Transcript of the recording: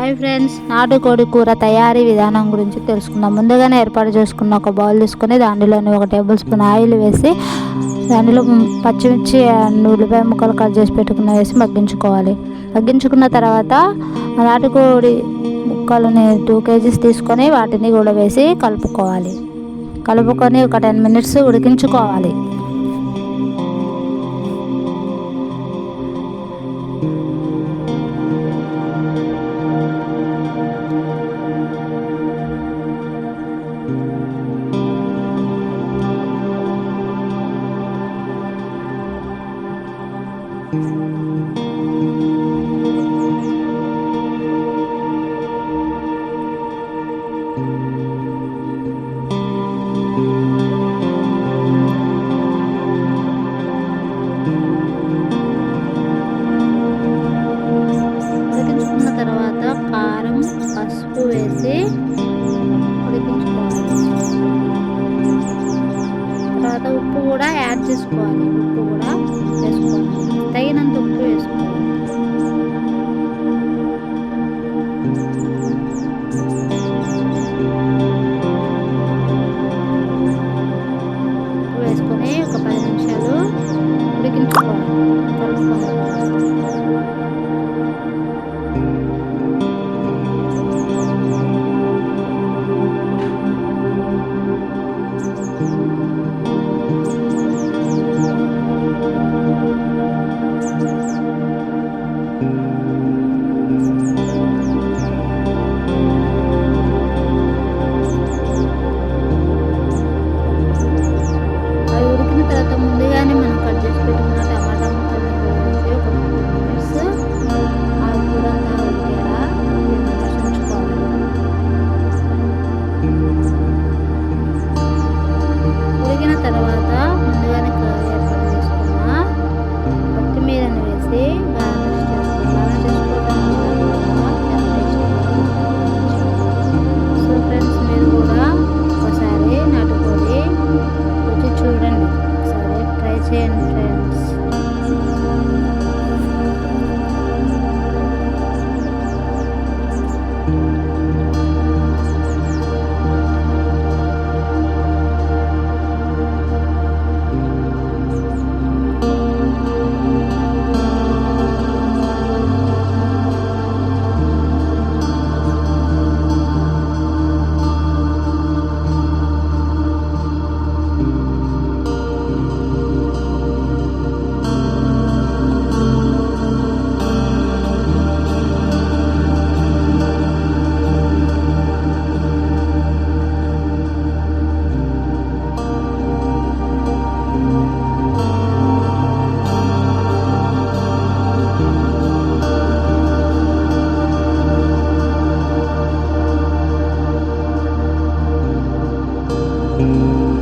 Hi friends నాటుకోడి కూర తయారీ విధానం గురించి తెలుసుకుందాం. ముందుగానే ఏర్పాటు చేసుకున్న ఒక బౌల్ తీసుకొని దానిలోని ఒక టేబుల్ స్పూన్ ఆయిల్ వేసి దానిలో పచ్చిమిర్చి అండ్ ఉల్లిపాయ ముక్కలు కట్ చేసి పెట్టుకున్న వేసి మగ్గించుకోవాలి. మగ్గించుకున్న తర్వాత నాటుకోడి ముక్కలని టూ కేజీస్ తీసుకొని వాటిని కూడా వేసి కలుపుకోవాలి. కలుపుకొని ఒక టెన్ మినిట్స్ ఉడికించుకోవాలి. తర్వాత ఉప్పు కూడా యాడ్ చేసుకోవాలి. ఉప్పు కూడా వేసుకోవాలి. తగినంత ఉప్పు వేసుకోవాలి. Música